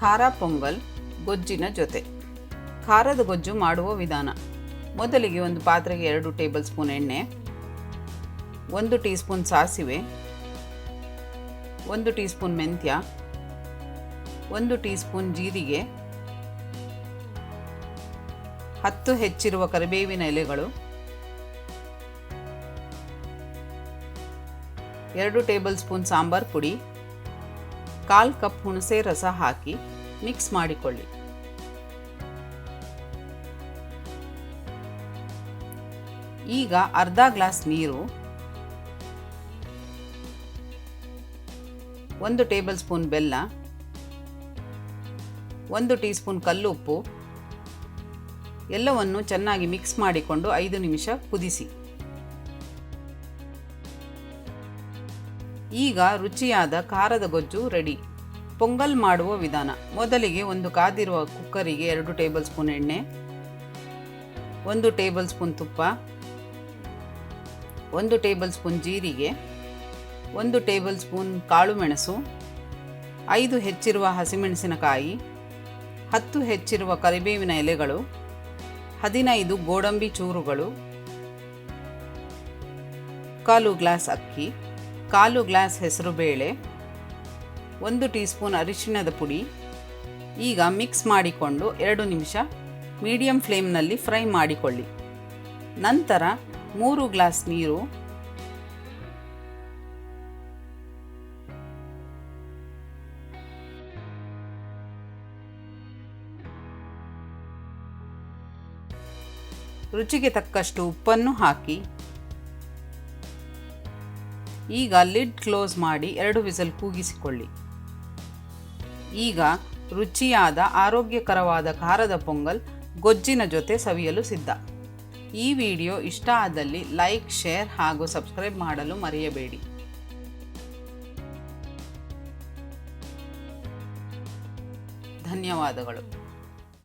ಖಾರ ಪೊಂಗಲ್, ಗೊಜ್ಜಿನ ಜೊತೆ. ಖಾರದ ಗೊಜ್ಜು ಮಾಡುವ ವಿಧಾನ. ಮೊದಲಿಗೆ ಒಂದು ಪಾತ್ರೆಗೆ ಎರಡು ಟೇಬಲ್ ಸ್ಪೂನ್ ಎಣ್ಣೆ, ಒಂದು ಟೀ ಸ್ಪೂನ್ ಸಾಸಿವೆ, ಒಂದು ಟೀ ಸ್ಪೂನ್ ಮೆಂತ್ಯ, ಒಂದು ಟೀ ಸ್ಪೂನ್ ಜೀರಿಗೆ, ಹತ್ತು ಹೆಚ್ಚಿರುವ ಕರಿಬೇವಿನ ಎಲೆಗಳು, ಎರಡು ಟೇಬಲ್ ಸ್ಪೂನ್ ಸಾಂಬಾರ್ ಪುಡಿ ಕಾಲ್ ಕಪ್ ಹುಣಸೆ ರಸ ಹಾಕಿ ಮಿಕ್ಸ್ ಮಾಡಿಕೊಳ್ಳಿ. ಈಗ ಅರ್ಧ ಗ್ಲಾಸ್ ನೀರು, ಒಂದು ಟೇಬಲ್ ಸ್ಪೂನ್ ಬೆಲ್ಲ, ಒಂದು ಟೀ ಸ್ಪೂನ್ ಕಲ್ಲುಪ್ಪು ಎಲ್ಲವನ್ನು ಚೆನ್ನಾಗಿ ಮಿಕ್ಸ್ ಮಾಡಿಕೊಂಡು ಐದು ನಿಮಿಷ ಕುದಿಸಿ. ಈಗ ರುಚಿಯಾದ ಖಾರದ ಗೊಜ್ಜು ರೆಡಿ ಪೊಂಗಲ್ ಮಾಡುವ ವಿಧಾನ. ಮೊದಲಿಗೆ ಒಂದು ಕಾದಿರುವ ಕುಕ್ಕರಿಗೆ ಎರಡು ಟೇಬಲ್ ಸ್ಪೂನ್ ಎಣ್ಣೆ, ಒಂದು ಟೇಬಲ್ ಸ್ಪೂನ್ ತುಪ್ಪ, ಒಂದು ಟೇಬಲ್ ಸ್ಪೂನ್ ಜೀರಿಗೆ, ಒಂದು ಟೇಬಲ್ ಸ್ಪೂನ್ ಕಾಳುಮೆಣಸು ಐದು ಹೆಚ್ಚಿರುವ ಹಸಿಮೆಣಸಿನಕಾಯಿ, ಹತ್ತು ಹೆಚ್ಚಿರುವ ಕರಿಬೇವಿನ ಎಲೆಗಳು, ಹದಿನೈದು ಗೋಡಂಬಿ ಚೂರುಗಳು, ಕಾಲು ಗ್ಲಾಸ್ ಅಕ್ಕಿ ಕಾಲು ಗ್ಲಾಸ್ ಹೆಸರು ಬೇಳೆ, ಒಂದು ಟೀ ಸ್ಪೂನ್ ಅರಿಶಿಣದ ಪುಡಿ, ಈಗ ಮಿಕ್ಸ್ ಮಾಡಿಕೊಂಡು ಎರಡು ನಿಮಿಷ ಮೀಡಿಯಂ ಫ್ಲೇಮ್ನಲ್ಲಿ ಫ್ರೈ ಮಾಡಿಕೊಳ್ಳಿ. ನಂತರ ಮೂರು ಗ್ಲಾಸ್ ನೀರು, ರುಚಿಗೆ ತಕ್ಕಷ್ಟು ಉಪ್ಪನ್ನು ಹಾಕಿ ಈಗ ಲಿಡ್ ಕ್ಲೋಸ್ ಮಾಡಿ ಎರಡು ವಿಸಲ್ ಕೂಗಿಸಿಕೊಳ್ಳಿ. ಈಗ ರುಚಿಯಾದ ಆರೋಗ್ಯಕರವಾದ ಖಾರದ ಪೊಂಗಲ್ ಗೊಜ್ಜಿನ ಜೊತೆ ಸವಿಯಲು ಸಿದ್ಧ. ಈ ವಿಡಿಯೋ ಇಷ್ಟ ಆದಲ್ಲಿ ಲೈಕ್, ಶೇರ್ ಹಾಗೂ ಸಬ್ಸ್ಕ್ರೈಬ್ ಮಾಡಲು ಮರೆಯಬೇಡಿ. ಧನ್ಯವಾದಗಳು.